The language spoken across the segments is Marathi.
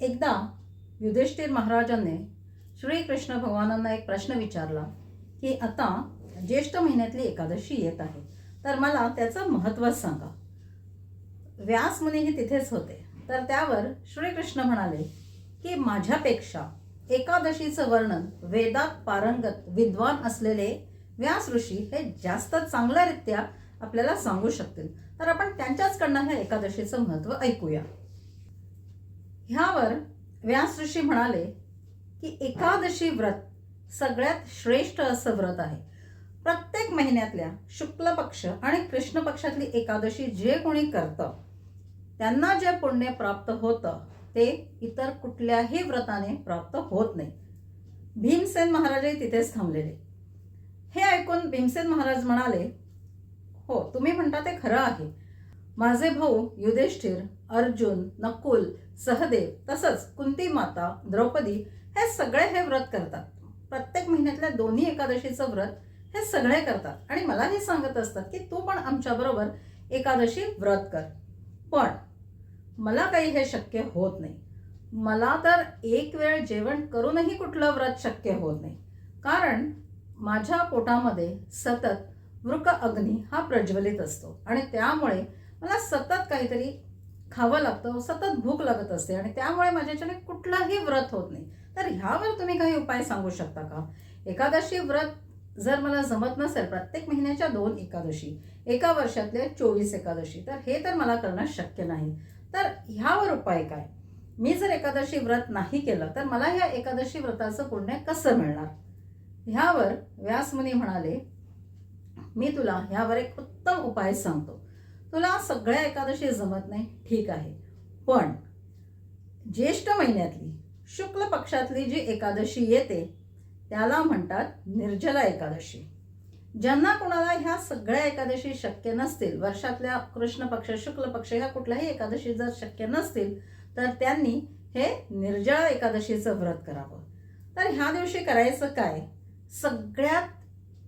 एकदा युधिष्ठिर महाराजांनी श्रीकृष्ण भगवानांना एक प्रश्न विचारला की आता ज्येष्ठ महिन्यातली एकादशी येत आहे तर मला त्याचं महत्त्व सांगा. व्यास मुनीही तिथेच होते. तर त्यावर श्रीकृष्ण म्हणाले की माझ्यापेक्षा एकादशीचं वर्णन वेदात पारंगत विद्वान असलेले व्यास ऋषी हे जास्त चांगल्यारित्या आपल्याला सांगू शकतील. तर आपण त्यांच्याचकडनं ह्या एकादशीचं महत्त्व ऐकूया. ह्यावर व्यास ऋषी म्हणाले की एकादशी व्रत सगळ्यात श्रेष्ठ असं व्रत आहे. प्रत्येक महिन्यातल्या शुक्ल पक्ष आणि कृष्ण पक्षातली एकादशी जे कोणी करतं त्यांना जे पुण्य प्राप्त होतं ते इतर कुठल्याही व्रताने प्राप्त होत नाही. भीमसेन महाराजही तिथेच थांबलेले. हे ऐकून भीमसेन महाराज म्हणाले हो तुम्ही म्हणता ते खरं आहे. माझे भाऊ युधिष्ठिर अर्जुन नकुल सहदेव तसंच कुंती माता द्रौपदी हे सगळे हे व्रत करतात. प्रत्येक महिन्यातल्या दोन्ही एकादशीचं व्रत हे सगळे करतात. आणि मलाही सांगत असतात की तू पण आमच्याबरोबर एकादशी व्रत कर. पण मला काही हे शक्य होत नाही. मला तर एक वेळ जेवण करूनही कुठलं व्रत शक्य होत नाही. कारण माझ्या पोटामध्ये सतत वृक अग्नी हा प्रज्वलित असतो. आणि त्यामुळे मला सतत काहीतरी खावं लागतं सतत भूक लागत असते आणि त्यामुळे माझ्याच्याने कुठलाही व्रत होत नाही. तर ह्यावर तुम्ही काही उपाय सांगू शकता का? एकादशी व्रत जर मला जमत नसेल प्रत्येक महिन्याच्या दोन एकादशी एका वर्षातल्या चोवीस एकादशी तर हे तर मला करणं शक्य नाही. तर ह्यावर उपाय काय? मी जर एकादशी व्रत नाही केलं तर मला ह्या एकादशी व्रताचं पुण्य कसं मिळणार? ह्यावर व्यासमुनी म्हणाले मी तुला ह्यावर एक उत्तम उपाय सांगतो. तुला सगळ्या एकादशी जमत नाही ठीक आहे. पण ज्येष्ठ महिन्यातली शुक्ल पक्षातली जी एकादशी येते त्याला म्हणतात निर्जला एकादशी. ज्यांना कोणाला ह्या सगळ्या एकादशी शक्य नसतील वर्षातल्या कृष्ण पक्ष शुक्ल पक्ष ह्या कुठल्याही एकादशी जर शक्य नसतील तर त्यांनी हे निर्जळा एकादशीचं व्रत करावं. तर ह्या दिवशी करायचं काय? सगळ्यात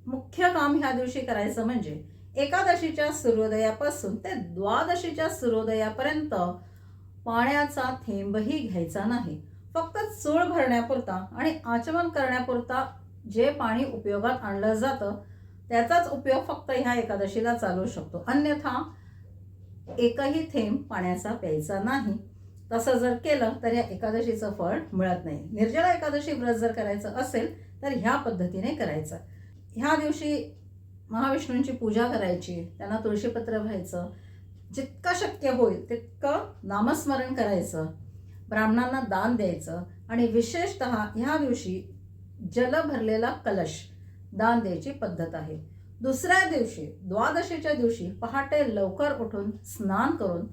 मुख्य काम ह्या दिवशी करायचं म्हणजे एकादशीच्या सूर्योदयापासून ते द्वादशीच्या सूर्योदयापर्यंत पाण्याचा थेंबही घ्यायचा नाही. फक्त चूळ भरण्यापुरता आणि आचमन करण्यापुरता जे पाणी उपयोगात आणलं जातं त्याचाच उपयोग फक्त ह्या एकादशीला चालू शकतो. अन्यथा एकही थेंब पाण्याचा प्यायचा नाही. तसं जर केलं तर या एकादशीचं फळ मिळत नाही. निर्जला एकादशी व्रत जर करायचं असेल तर ह्या पद्धतीने करायचं. ह्या दिवशी महाविष्णूंची पूजा करायची त्यांना तुळशीपत्र व्हायचं जितकं शक्य होईल तितकं नामस्मरण करायचं ब्राह्मणांना दान द्यायचं आणि विशेषत ह्या दिवशी जल भरलेला कलश दान द्यायची पद्धत आहे. दुसऱ्या दिवशी द्वादशीच्या दिवशी पहाटे लवकर उठून स्नान करून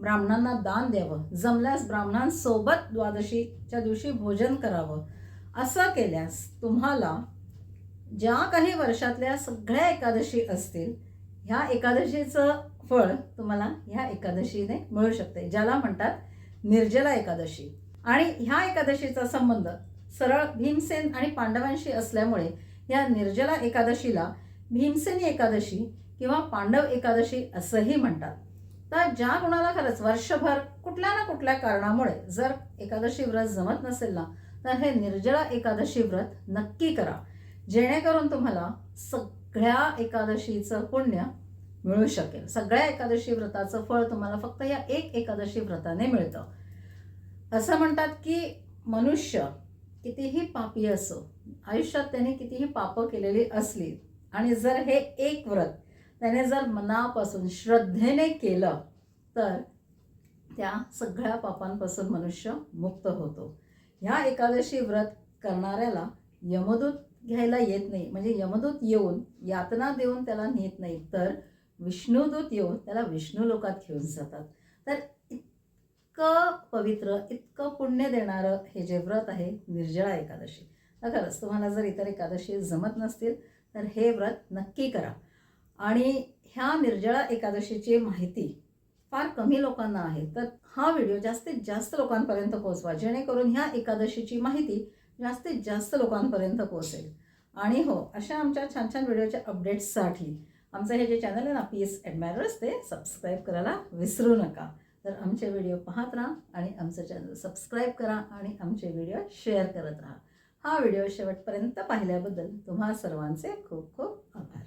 ब्राह्मणांना दान द्यावं. जमल्यास ब्राह्मणांसोबत द्वादशीच्या दिवशी भोजन करावं. असं केल्यास तुम्हाला ज्या काही वर्षातल्या सगळ्या एकादशी असतील ह्या एकादशीचं फळ तुम्हाला ह्या एकादशीने मिळू शकते ज्याला म्हणतात निर्जला एकादशी. आणि ह्या एकादशीचा संबंध सरळ भीमसेन आणि पांडवांशी असल्यामुळे या निर्जला एकादशीला भीमसेनी एकादशी किंवा पांडव एकादशी असंही म्हणतात. तर ज्या कुणाला खरंच वर्षभर कुठल्या ना कुठल्या कारणामुळे जर एकादशी व्रत जमत नसेल ना तर हे निर्जला एकादशी व्रत नक्की करा. जेणेकरून तुम्हाला सगळ्या एकादशीचं पुण्य मिळू शकेल. सगळ्या एकादशी व्रताचं फळ तुम्हाला फक्त या एक एकादशी व्रताने मिळतं. असं म्हणतात की मनुष्य कितीही पापी असो आयुष्यात त्याने कितीही पापं केलेली असली आणि जर हे एक व्रत त्याने जर मनापासून श्रद्धेने केलं तर त्या सगळ्या पापांपासून मनुष्य मुक्त होतो. ह्या एकादशी व्रत करणाऱ्याला यमदूत घ्यायला येत नाही. म्हणजे यमदूत येऊन यातना देऊन त्याला नेत नाही. तर विष्णुदूत येऊन त्याला विष्णू लोकात घेऊन जातात. तर इतकं पवित्र इतकं पुण्य देणारं हे जे व्रत आहे निर्जळा एकादशी. खरंच तुम्हाला जर इतर एकादशी जमत नसतील तर हे व्रत नक्की करा. आणि ह्या निर्जळा एकादशीची माहिती फार कमी लोकांना आहे. तर हा व्हिडिओ जास्तीत जास्त लोकांपर्यंत पोहोचवा. जेणेकरून ह्या एकादशीची माहिती जास्तीत जास्त लोकांपर्यंत पोहोचेल. आणि हो अशा आमच्या छान छान व्हिडिओच्या अपडेट्ससाठी आमचं हे जे चॅनल आहे ना पी एस ॲडमायरर्स ते सबस्क्राईब करायला विसरू नका. तर आमचे व्हिडिओ पाहत राहा आणि आमचं चॅनल सबस्क्राईब करा आणि आमचे व्हिडिओ शेअर करत राहा. हा व्हिडिओ शेवटपर्यंत पाहिल्याबद्दल तुम्हा सर्वांचे खूप खूप आभार.